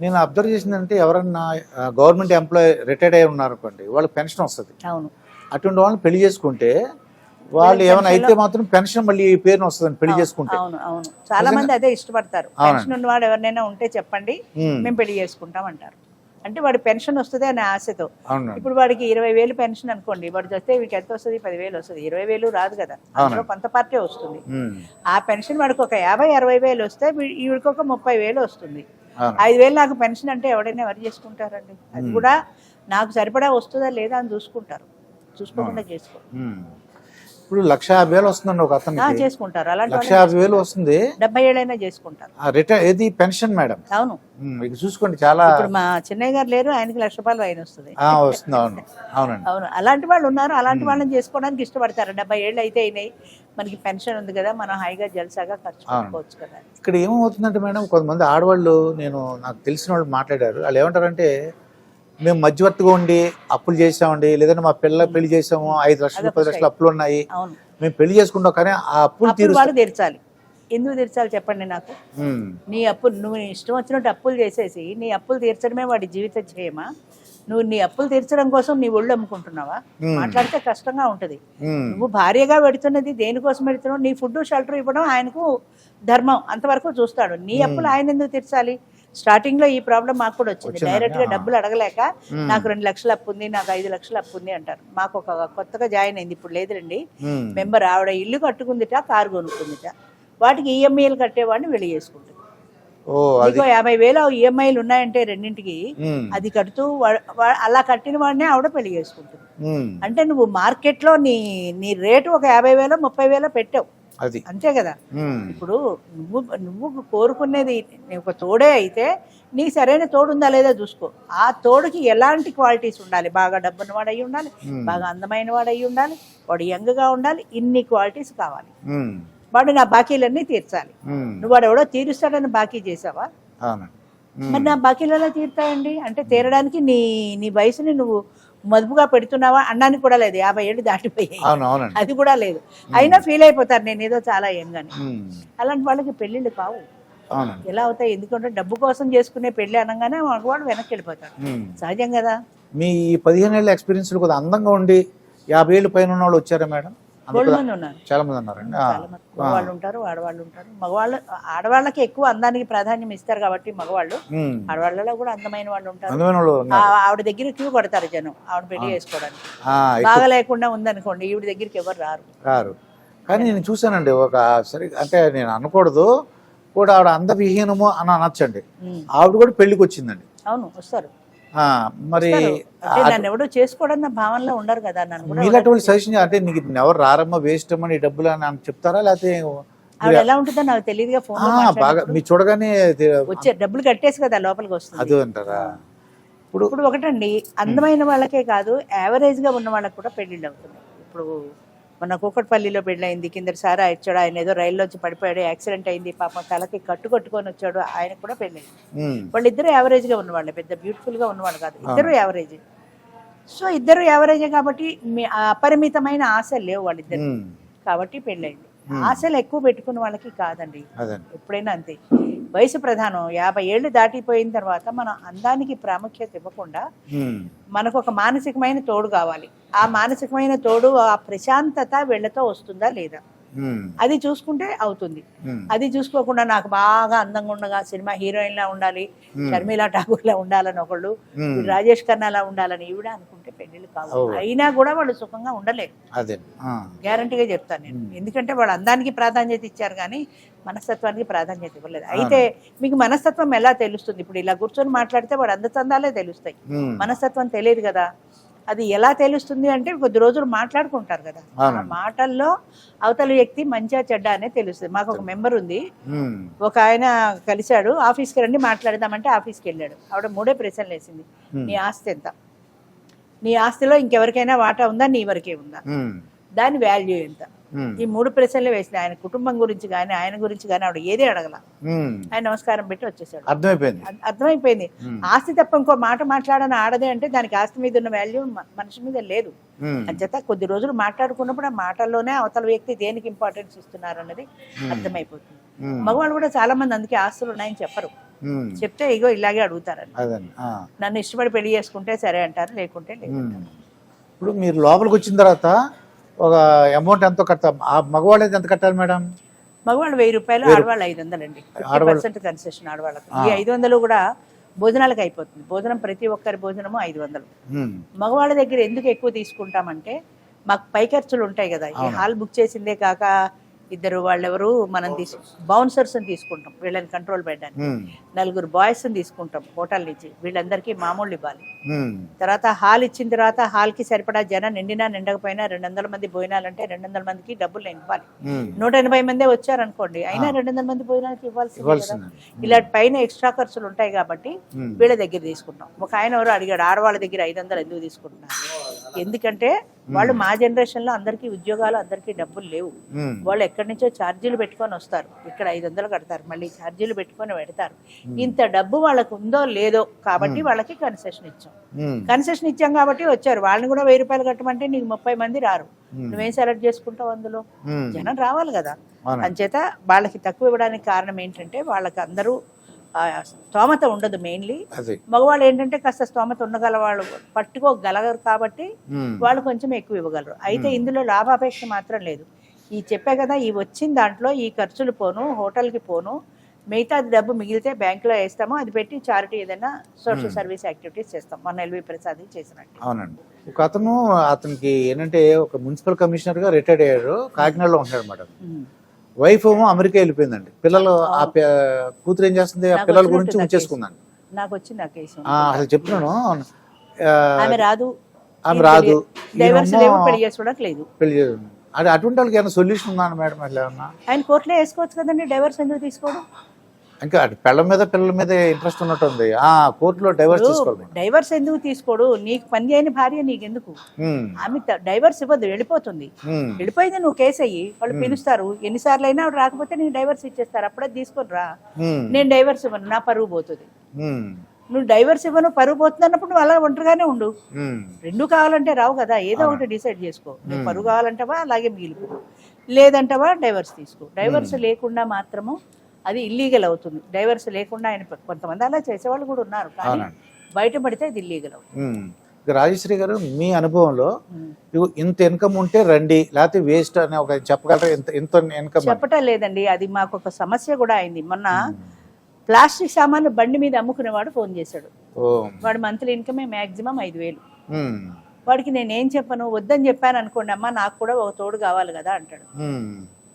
నేను అబ్జర్వ్ చేసిందంటే ఎవరన్నా గవర్నమెంట్ ఎంప్లాయీ రిటైర్డ్ అయి ఉన్నారనుకోండి వాళ్ళకి పెన్షన్ వస్తుంది. అవును. అటువంటి వాళ్ళని పెళ్ళి చేసుకుంటే వాళ్ళు ఏమైనా అయితే మాత్రం పెన్షన్ మళ్ళీ ఈ పేరున వస్తుంది పెళ్ళి చేసుకుంటే. అవును అవును. చాలా మంది అదే ఇష్టపడతారు. పెన్షన్ ఉన్నవాడు ఎవరినైనా ఉంటే చెప్పండి మేము పెళ్ళి చేసుకుంటాం అంటారు. అంటే వాడి పెన్షన్ వస్తుంది అనే ఆశతో. ఇప్పుడు వాడికి ఇరవై వేలు పెన్షన్ అనుకోండి వాడు వస్తే వీడికి ఎంత వస్తుంది? పదివేలు వస్తుంది. ఇరవై వేలు రాదు కదా. అందులో కొంత పార్టీ వస్తుంది. ఆ పెన్షన్ వాడికి ఒక యాభై అరవై వేలు వస్తే వీ- ఈవిడికి ఒక ముప్పై వేలు వస్తుంది. ఐదు వేలు నాకు పెన్షన్ అంటే ఎవడైనా ఎవరు చేసుకుంటారండి. అది కూడా నాకు సరిపడా వస్తుందా లేదా అని చూసుకుంటారు. చూసుకోకుండా చేసుకో. ఇప్పుడు లక్ష యాభై వేలు వస్తుందండి ఒక ఆ, అతనికి చేసుకుంటారు. అలాంటి లక్ష యాభై వేలు వస్తుంది. డెబ్బై ఏళ్ళైనా చేసుకుంటారు. రిటైర్ ఏది? Pension madam. అవును. ఇక చూసుకోండి చాలా ఇప్పుడు మా చిన్నయ్య గారు లేరు ఆయనకి లక్ష రూపాయలు ఆయన వస్తుంది. వస్తుంది. అవును. అవునండి. అవును. అలాంటి వాళ్ళు ఉన్నారు అలాంటి వాళ్ళని చేసుకోవడానికి ఇష్టపడతారు. డెబ్బై ఏళ్ళు అయితే అయినాయి. మనకి పెన్షన్ ఉంది కదా మనం హాయిగా జల్సాగా ఖర్చు పెట్టుకోవచ్చు కదా. ఇక్కడ ఏమవుతుందంటే మేడం కొంతమంది ఆడవాళ్ళు నేను నాకు తెలిసిన వాళ్ళు మాట్లాడారు. వాళ్ళు ఏమంటారంటే మేము మధ్యవర్తిగా ఉండి అప్పులు చేసామండి లేదంటే మా పిల్ల పెళ్ళి చేసాము ఐదు లక్షలు పది లక్షలు అప్పులు ఉన్నాయి. మేము పెళ్ళి చేసుకుంటాం కానీ ఆ అప్పులు తీర్చాలి. ఎందుకు తీర్చాలి చెప్పండి నాకు? నీ అప్పులు నువ్వు ఇష్టం వచ్చినట్టు అప్పులు చేసేసి నీ అప్పులు తీర్చడమే వాడి జీవిత చేయమా నువ్వు నీ అప్పులు తీర్చడం కోసం నీ ఒళ్ళు అమ్ముకుంటున్నావా? మాట్లాడితే కష్టంగా ఉంటది. నువ్వు భార్యగా పెడుతున్నది దేనికోసం పెడుతున్నావు? నీ ఫుడ్ షెల్టర్ ఇవ్వడం ఆయనకు ధర్మం. అంతవరకు చూస్తాడు. నీ అప్పులు ఆయన ఎందుకు తీర్చాలి? స్టార్టింగ్లో ఈ ప్రాబ్లం మాకు కూడా వచ్చింది. డైరెక్ట్గా డబ్బులు అడగలేక నాకు రెండు లక్షలు అప్పు ఉంది నాకు ఐదు లక్షలు అప్పు ఉంది అంటారు. మాకు ఒక కొత్తగా జాయిన్ అయింది. ఇప్పుడు లేదురండి మెంబర్ ఆవిడ ఇల్లు కట్టుకుందిట కారు కొనుక్కుందిట. వాటికి ఈఎంఐలు కట్టేవాడిని వెళ్ళి చేసుకుంటుంది. నీకు యాభై వేలు ఈఎంఐలు ఉన్నాయంటే రెండింటికి అది కడుతూ అలా కట్టిన వాడినే ఆవిడ పెళ్ళి చేసుకుంటుంది. అంటే నువ్వు మార్కెట్లో నీ నీ రేటు ఒక యాభై వేలో ముప్పై వేలో పెట్టావు. అది. అంతే కదా. ఇప్పుడు నువ్వు నువ్వు కోరుకునేది ఒక తోడే అయితే నీకు సరైన తోడు ఉందా లేదా చూసుకో. ఆ తోడుకి ఎలాంటి క్వాలిటీస్ ఉండాలి? బాగా డబ్బున్న వాడు అయి ఉండాలి బాగా అందమైన వాడు అయి ఉండాలి వాడు యంగ్గా ఉండాలి ఇన్ని క్వాలిటీస్ కావాలి. వాడు నా బాకీలన్నీ తీర్చాలి. నువ్వు వాడు ఎవడో తీరుస్తాడని బాకీ చేసావా? మరి నా బాకీలు ఎలా తీరుతాయండి? అంటే తీరడానికి నీ నీ వయసుని నువ్వు మదుపుగా పెడుతున్నావా అనడానికి కూడా లేదు. యాభై ఏళ్ళు దాటిపోయాయి. అది కూడా లేదు. అయినా ఫీల్ అయిపోతారు. నేను ఏదో చాలా ఏం కానీ అలాంటి వాళ్ళకి పెళ్ళిళ్ళు కావు. ఎలా అవుతాయి? ఎందుకంటే డబ్బు కోసం చేసుకునే పెళ్ళి అనగానే మగవాడు వెనక్కి వెళ్ళిపోతాడు. సహజం కదా. మీ పదిహేను ఏళ్ళ ఎక్స్పీరియన్స్ కొద్దిగా అందంగా ఉండి యాభై ఏళ్ళు పైన ఉన్న వాళ్ళు వచ్చారా మేడం? గోల్డ్ కొద్దిగా- మంది ఉన్నారు. చాలా మంది ఉన్నారండి మంది మగవాళ్ళు ఉంటారు ఆడవాళ్ళు ఉంటారు. మగవాళ్ళు ఆడవాళ్ళకి ఎక్కువ అందానికి ప్రాధాన్యం ఇస్తారు కాబట్టి మగవాళ్ళు. ఆడవాళ్ళలో కూడా అందమైన వాళ్ళు ఉంటారు. ఉన్నారు. ఆవిడ దగ్గర క్యూ కొడతారు జనం ఆవిడ పెళ్ళి చేసుకోవడానికి. బాగా లేకుండా ఉందనుకోండి ఈవిడ దగ్గరికి ఎవరు రారు. కారు కానీ నేను చూశానండి ఒక సరి అంటే నేను అనకూడదు కూడా ఆవిడ అందవిహీనము అని అనొచ్చండి. ఆవిడ కూడా పెళ్ళికి వచ్చిందండి అవును వస్తారు. మరి నన్ను ఎవడో చేసుకోవడం నా భావనలో ఉండరు కదా నన్ను మీలాంటి సజెషన్ అంటే నీకు ఎవరు రారమ్మా వేస్ట్ నీ డబ్బులు అని చెప్తారా? లేకపోతే ఎలా ఉంటుందో నాకు తెలియదుగా ఫోన్ బాగా మీ చూడగానే వచ్చే డబ్బులు కట్టేసి కదా లోపలికి వస్తుంది. అది అంటారా? ఇప్పుడు ఇప్పుడు ఒకటండి అందమైన వాళ్ళకే కాదు యావరేజ్గా ఉన్న వాళ్ళకి కూడా పెళ్ళిళ్ళు అవుతున్నాయి. ఇప్పుడు మన కూకట్పల్లిలో పెళ్ళయింది. కిందటి సారా ఇచ్చాడు. ఆయన ఏదో రైల్లోంచి పడిపోయాడు. యాక్సిడెంట్ అయింది. పాపం తలకి కట్టు కట్టుకొని వచ్చాడు. ఆయన కూడా పెళ్ళయింది. ఉమ్, వాళ్ళిద్దరు యావరేజ్గా ఉన్నవాళ్ళే. పెద్ద బ్యూటిఫుల్గా ఉన్నవాళ్ళు కాదు. ఇద్దరు యావరేజ్. సో ఇద్దరు యావరేజే కాబట్టి మీ అపరిమితమైన ఆశలు లేవు వాళ్ళిద్దరు. కాబట్టి పెళ్ళయింది. ఆశలు ఎక్కువ పెట్టుకున్న వాళ్ళకి కాదండి. ఎప్పుడైనా అంతే. వయసు ప్రధానం యాభై ఏళ్ళు దాటిపోయిన తర్వాత మనం అందానికి ప్రాముఖ్యత ఇవ్వకుండా మనకు ఒక మానసికమైన తోడు కావాలి. ఆ మానసికమైన తోడు ఆ ప్రశాంతత వీళ్ళతో వస్తుందా లేదా? అది చూసుకుంటే అవుతుంది. అది చూసుకోకుండా నాకు బాగా అందంగా ఉండగా సినిమా హీరోయిన్ లా ఉండాలి షర్మిలా ఠాగూర్ లా ఉండాలని ఒకళ్ళు రాజేష్ ఖన్నా లా ఉండాలని ఈవిడ అనుకుంటే పెళ్ళిళ్ళు కావు. అయినా కూడా వాళ్ళు సుఖంగా ఉండలేరు. ఆ, గ్యారంటీగా చెప్తాను నేను. ఎందుకంటే వాళ్ళు అందానికి ప్రాధాన్యత ఇచ్చారు కానీ మనస్తత్వానికి ప్రాధాన్యత ఇవ్వలేదు. అయితే మీకు మనస్తత్వం ఎలా తెలుస్తుంది? ఇప్పుడు ఇలా కూర్చొని మాట్లాడితే వాడు అందచందాలే తెలుస్తాయి. మనస్తత్వం తెలియదు కదా. అది ఎలా తెలుస్తుంది అంటే కొద్ది రోజులు మాట్లాడుకుంటారు కదా. ఆ. మాటల్లో అవతల వ్యక్తి మంచిగా చెడ్డ అనేది తెలుస్తుంది. మాకు ఒక మెంబర్ ఉంది. ఒక ఆయన కలిశాడు ఆఫీస్కి రండి మాట్లాడదామంటే ఆఫీస్కి వెళ్ళాడు. ఆవిడ మూడే ప్రశ్నలు వేసింది. నీ ఆస్తి ఎంత? నీ ఆస్తిలో ఇంకెవరికైనా వాటా ఉందా? నీ వరకే ఉందా? దాని వాల్యూ ఎంత? ఈ మూడు ప్రశ్నలు వేసింది ఆయన కుటుంబం గురించి కానీ ఆయన గురించి కానీ ఆవిడ ఏది అడగల. ఆయన నమస్కారం పెట్టి వచ్చేసాడు. అర్థమైపోయింది. అర్థ- అర్థమైపోయింది. ఆస్తి తప్ప ఇంకో మాట మాట్లాడని ఆడదే అంటే దానికి ఆస్తి మీద ఉన్న వాల్యూ మనిషి మీద లేదు. అంచేత కొద్ది రోజులు మాట్లాడుకున్నప్పుడు ఆ మాటల్లోనే అవతల వ్యక్తి దేనికి ఇంపార్టెన్స్ ఇస్తున్నారు అన్నది అర్థమైపోతుంది. మగవాళ్ళు కూడా చాలా మంది అందుకే ఆస్తులు ఉన్నాయని చెప్పరు. చెప్తే ఇగో ఇలాగే అడుగుతారని. నన్ను ఇష్టపడి పెళ్ళి చేసుకుంటే సరే అంటారు లేకుంటే లేదు. ఇప్పుడు మీరు లోపలికి వచ్చిన తర్వాత ఒక అమౌంట్ ఎంతో కట్టాలి ఆ మగవాళ్ళు ఎంత కట్టాలి మేడం? మగవాళ్ళు వెయ్యి రూపాయలు ఆడవాళ్ళు ఐదు ఫిఫ్టీ ఆడవాళ్ళు- పర్సెంట్ కన్సెషన్ ఆడవాళ్ళకి. ఈ ఐదు వందలు కూడా భోజనాలకు అయిపోతుంది. భోజనం ప్రతి ఒక్కరి భోజనము ఐదు వందలు మగవాళ్ళ దగ్గర ఎందుకు ఎక్కువ తీసుకుంటామంటే మాకు పై ఖర్చులు ఉంటాయి కదా. ఈ హాల్ బుక్ చేసిందే కాక ఇద్దరు వాళ్ళెవరు మనం తీసు బౌన్సర్స్ తీసుకుంటాం. వీళ్ళని కంట్రోల్ పెట్టడానికి. ఉమ్, నలుగురు బాయ్స్ తీసుకుంటాం హోటల్ నుంచి. వీళ్ళందరికీ మామూలు ఇవ్వాలి. ఉమ్, తర్వాత హాల్ ఇచ్చిన తర్వాత హాల్కి సరిపడా జనం నిండినా నిండకపోయినా రెండు వందల మంది భోజనాలంటే రెండు వందల మందికి డబ్బులు నేను ఇవ్వాలి. ఉమ్. నూట ఎనభై మందే వచ్చారనుకోండి అయినా రెండు వందల మంది భోజనానికి ఇవ్వాల్సింది కదా. ఇవ్వాల్సిందే. ఇలా పైన ఎక్స్ట్రా ఖర్చులు ఉంటాయి కాబట్టి వీళ్ళ దగ్గర తీసుకుంటాం. ఒక ఆయన ఎవరు అడిగాడు ఆడవాళ్ళ దగ్గర ఐదు వందలు ఎందుకు తీసుకుంటున్నారు? ఎందుకంటే వాళ్ళు మా జనరేషన్లో అందరికీ ఉద్యోగాలు అందరికీ డబ్బులు లేవు. వాళ్ళు ఎక్కడి నుంచో ఛార్జీలు పెట్టుకొని వస్తారు. ఇక్కడ ఐదు వందలు కడతారు మళ్ళీ ఛార్జీలు పెట్టుకొని పెడతారు. ఇంత డబ్బు వాళ్ళకు ఉందో లేదో కాబట్టి వాళ్ళకి కన్సెషన్ ఇచ్చాం. కన్సెషన్ ఇచ్చాం కాబట్టి వచ్చారు. వాళ్ళని కూడా వెయ్యి రూపాయలు కట్టమంటే నీకు ముప్పై మంది రారు. నువ్వేం సెలెక్ట్ చేసుకుంటావు అందులో? జనం రావాలి కదా. అంచేత వాళ్ళకి తక్కువ ఇవ్వడానికి కారణం ఏంటంటే వాళ్ళకి అందరూ స్తోమత ఉండదు మెయిన్లీ మగవాళ్ళు ఏంటంటే కాస్త స్తోమత ఉండగల వాళ్ళు పట్టుకోగలగరు కాబట్టి ఉమ్, వాళ్ళు కొంచెం ఎక్కువ ఇవ్వగలరు. అయితే ఇందులో లాభాపేక్ష మాత్రం లేదు. ఈ చెప్పే కదా ఈ వచ్చిన దాంట్లో ఈ ఖర్చులు పోను హోటల్కి పోను మిగతా డబ్బు మిగిలితే బ్యాంకులో వేస్తాము అది పెట్టి చారిటీ ఏదైనా సోషల్ సర్వీస్ యాక్టివిటీస్ చేస్తాం. మన ఎల్వి ప్రసాద్ చేసినట్టు. అవునండి. ఒక అతను అతనికి ఏంటంటే ఒక మున్సిపల్ కమిషనర్గా రిటైర్డ్ అయ్యారు కాకినాడలో ఉంటాడు మేడం. ఉమ్. వైఫ్ ఏమో అమెరికా వెళ్ళిపోయిందండి. పిల్లలు ఆ కూతురు ఏం చేస్తుంది? ఆ పిల్లల గురించి ఉంచేసుకుందండి నాకు వచ్చింది ఆ కేసు. అసలు చెప్తున్నాను. ఆమె రాదు. ఆమె పెళ్ళి చేసుకోవడానికి లేదు పెళ్ళి అటువంటి వాళ్ళకి ఏమైనా సొల్యూషన్ ఉందా మేడం ఏమన్నా? ఆయన కోర్టులో వేసుకోవచ్చు కదండి డైవర్స్ ఎందుకు తీసుకోవడం ఇంకా అటు పిల్లల మీద పిల్లల మీద ఇంట్రెస్ట్ ఉన్నట్టు ఉంది ఆ కోర్టులో డైవర్స్ తీసుకోవాలి. డైవర్స్ ఎందుకు తీసుకోడు? నీకు పని చేయని భార్య నీకెందుకు? ఉమ్, ఆమె డైవర్స్ ఇవ్వద్దు వెళ్ళిపోతుంది. వెళ్ళిపోయింది నువ్వు కేసు అయ్యి వాళ్ళు పిలుస్తారు. ఎన్నిసార్లు అయినా రాకపోతే నీకు డైవర్స్ ఇచ్చేస్తారు అప్పుడే తీసుకొని రా. నేను డైవర్స్ ఇవ్వను నా పరువు పోతుంది. నువ్వు డైవర్స్ ఇవ్వను పరువు పోతుంది అన్నప్పుడు నువ్వు అలా ఒంటరిగానే ఉండు. రెండు కావాలంటే రావు కదా ఏదో ఒకటి డిసైడ్ చేసుకో. నీకు పరువు కావాలంటావా అలాగే మిగిలిపో. లేదంటావా డైవర్స్ తీసుకో. డైవర్స్ లేకుండా మాత్రము అది ఇల్లీగల్ అవుతుంది. డైవర్స్ లేకుండా ఆయన కొంతమంది అలా చేసేవాళ్ళు కూడా ఉన్నారు. కానీ. బయటపడితే అది ఇల్లీగల్ అవుతుంది. రాజశ్రీ గారు మీ అనుభవంలో ఇంత ఇన్కమ్ ఉంటే రండి లేకపోతే వేస్ట్ అని ఒక చెప్పగలరా? ఇంత ఇంత ఇన్కమ్ చెప్పటం లేదండి. అది మాకు ఒక సమస్య కూడా అయింది. మొన్న ప్లాస్టిక్ సామాన్లు బండి మీద అమ్ముకునేవాడు ఫోన్ చేశాడు. వాడు మంత్లీ ఇన్కమే మాక్సిమం ఐదు వేలు. వాడికి నేనేం చెప్పను? వద్దని చెప్పాను అనుకోండి అమ్మా నాకు కూడా ఒక తోడు కావాలి కదా అంటాడు.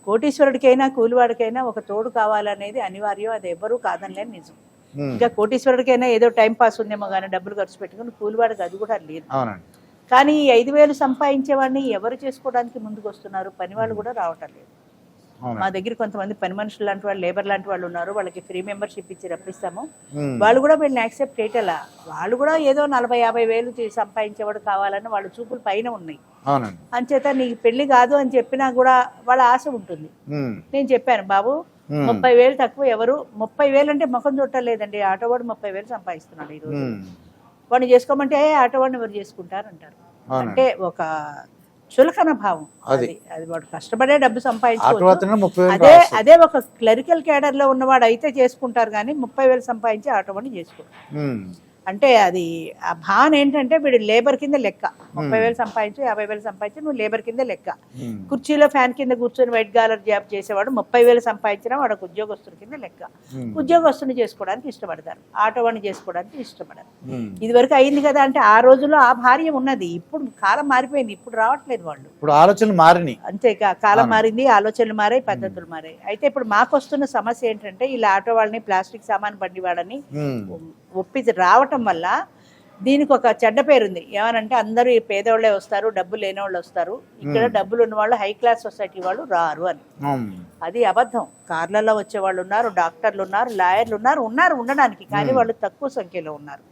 కోటీశ్వరుడికైనా కూలివాడికైనా ఒక తోడు కావాలనేది అనివార్యం అది ఎవ్వరూ కాదనిలేని నిజం. ఇంకా కోటీశ్వరుడికైనా ఏదో టైం పాస్ ఉందేమో కానీ డబ్బులు ఖర్చు పెట్టుకుని కూలివాడికి అది కూడా లేదు. కానీ ఈ ఐదు వేలు సంపాదించేవాడిని ఎవరు చేసుకోవడానికి ముందుకు వస్తున్నారు పని వాళ్ళు కూడా రావటం లేదు. మా దగ్గర కొంతమంది పని మనుషులు లాంటి వాళ్ళు లేబర్ లాంటి వాళ్ళు ఉన్నారు. వాళ్ళకి ఫ్రీ మెంబర్షిప్ ఇచ్చి రప్పిస్తాము. వాళ్ళు కూడా వీళ్ళని యాక్సెప్ట్ చేయటలా. వాళ్ళు కూడా ఏదో నలభై యాభై వేలు సంపాదించేవాడు కావాలని వాళ్ళ చూపులు పైన ఉన్నాయి. అంచేత నీకు పెళ్ళి కాదు అని చెప్పినా కూడా వాళ్ళ ఆశ ఉంటుంది. నేను చెప్పాను బాబు ముప్పై వేలు తక్కువ ఎవరు? ముప్పై వేలు అంటే ముఖం చుట్టలేదండి ఆటో వాడు ముప్పై వేలు సంపాదిస్తున్నాడు ఈరోజు. వాడిని చేసుకోమంటే "ఏ, ఆటో వాడిని ఎవరు చేసుకుంటారు? అంటారు. అంటే ఒక చులకన భావం అది. అది వాడు కష్టపడే డబ్బు సంపాదించుకోవచ్చు అదే. అదే ఒక క్లరికల్ క్యాడర్లో ఉన్నవాడు అయితే చేసుకుంటారు కానీ ముప్పై వేలు సంపాదించి ఆటో వాడిని చేసుకుంటారు ఉమ్, అంటే అది ఆ భావన ఏంటంటే వీడు లేబర్ కింద లెక్క. ముప్పై వేలు సంపాదించు యాభై వేలు సంపాదించి నువ్వు లేబర్ కింద లెక్క. కుర్చీలో ఫ్యాన్ కింద కూర్చొని వైట్ కాలర్ జాబ్ చేసేవాడు ముప్పై వేలు సంపాదించినా వాడు ఒక ఉద్యోగస్తుడి కింద లెక్క. ఉద్యోగస్తుని చేసుకోవడానికి ఇష్టపడతారు. ఆటో వాడిని చేసుకోవడానికి ఇష్టపడరు. ఇది వరకు అయింది కదా అంటే ఆ రోజుల్లో ఆ భార్య ఉన్నది. ఇప్పుడు కాలం మారిపోయింది. ఇప్పుడు రావట్లేదు వాళ్ళు. ఇప్పుడు ఆలోచనలు మారినాయి. అంతేకా కాలం మారింది ఆలోచనలు మారాయి పద్ధతులు మారాయి. అయితే ఇప్పుడు మాకు వస్తున్న సమస్య ఏంటంటే ఇలా ఆటో వాళ్ళని ప్లాస్టిక్ సామాన్ బండి వాడని ఉమ్, ఒప్పి రావటం వల్ల దీనికి ఒక చెడ్డ పేరు ఉంది ఏమనంటే అందరూ ఈ పేదవాళ్ళే వస్తారు డబ్బు లేని వాళ్ళు వస్తారు. ఇక్కడ డబ్బులు ఉన్న వాళ్ళు హై క్లాస్ సొసైటీ వాళ్ళు రారు అని. అది అబద్ధం. కార్లలో వచ్చే వాళ్ళు ఉన్నారు డాక్టర్లు ఉన్నారు లాయర్లు ఉన్నారు ఉన్నారు ఉండడానికి కానీ వాళ్ళు తక్కువ సంఖ్యలో ఉన్నారు.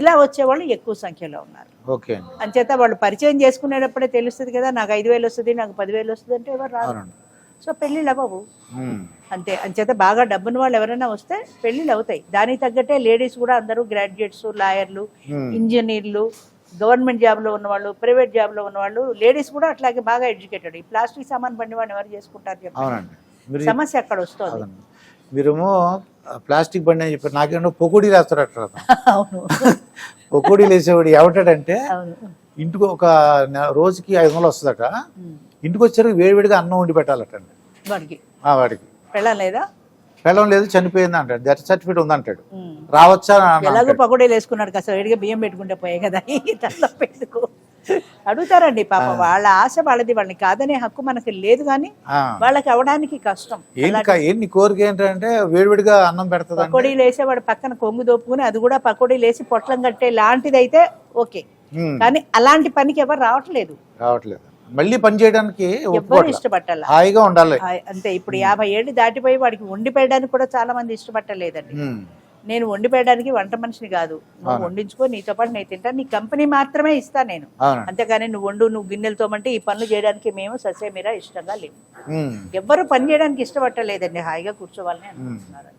ఇలా వచ్చేవాళ్ళు ఎక్కువ సంఖ్యలో ఉన్నారు. అంచేత వాళ్ళు పరిచయం చేసుకునేటప్పుడే తెలుస్తుంది కదా నాకు ఐదు వేలు వస్తుంది నాకు పదివేలు వస్తుంది అంటే ఎవరు రారు. సో పెళ్ళిళ్ళు అవ్వవు అంతే. అంచేత బాగా డబ్బున్న వాళ్ళు ఎవరైనా వస్తే పెళ్ళిళ్ళు అవుతాయి దానికి తగ్గట్టే లేడీస్ కూడా అందరూ గ్రాడ్యుయేట్స్ లాయర్లు ఇంజనీర్లు గవర్నమెంట్ జాబ్లో ఉన్నవాళ్ళు ప్రైవేట్ జాబ్లో ఉన్నవాళ్ళు లేడీస్ కూడా అట్లాగే బాగా ఎడ్యుకేటెడ్. ఈ ప్లాస్టిక్ సామాన్ బండి వాడిని ఎవరు చేసుకుంటారు చెప్పండి? సమస్య అక్కడ వస్తుంది. మీరేమో ప్లాస్టిక్ బండి అని చెప్పి నాకేమో పొకుడీలు వేస్తాడట అతను. అవును. పొకుడీలు వేసేవాడు ఏమంటాడంటే ఇంటికి ఒక రోజుకి ఐదు వందలు వస్తుందట. ఇంటికి వచ్చారు వేడివేడిగా అన్నం వండి పెట్టాలటండి. వాడికి. పెళ్ళం లేదా? పెళ్ళం లేదు చనిపోయింది అంటాడు. డెత్ సర్టిఫికేట్ ఉందంటాడు. రావచ్చా ఎలాగో అంటాడు. పకోడీలు వేసుకున్నాడు కాస్త వేడిగా బియ్యం పెట్టుకుంటే పోయే కదా. పెట్టుకో. అడుగుతారండి పాప వాళ్ళ ఆశ వాళ్ళది వాళ్ళని కాదనే హక్కు మనకి లేదు కానీ. వాళ్ళకి అవడానికి కష్టం. ఏంటి కోరిక ఏంటంటే వేడివేడిగా అన్నం పెడతదండి పకోడీలు వేసేవాడు పక్కన కొంగు దోపుకుని అది కూడా పకోడీలు వేసి పొట్లం కట్టే లాంటిది అయితే ఓకే కానీ అలాంటి పనికి ఎవరు రావట్లేదు. రావట్లేదు. మళ్ళీ పని చేయడానికి ఎవ్వరు ఇష్టపట్టాల. హాయిగా ఉండాలి. అంతే ఇప్పుడు యాభై ఏళ్ళు దాటిపోయి వాడికి వండి పెట్టడానికి కూడా చాలా మంది ఇష్టపట్టలేదండి. నేను వండి పెట్టడానికి వంట మనిషిని కాదు. నువ్వు వండించుకో నీతో పాటు నేను తింటాను నీ కంపెనీ మాత్రమే ఇస్తా నేను. అంతేగాని నువ్వు వండు నువ్వు గిన్నెలు తోమంటే ఈ పనులు చేయడానికి మేము ససేమిరా ఇష్టంగా లేవు ఎవ్వరు పని చేయడానికి ఇష్టపట్టలేదండి హాయిగా కూర్చోవాలని అనుకుంటున్నారు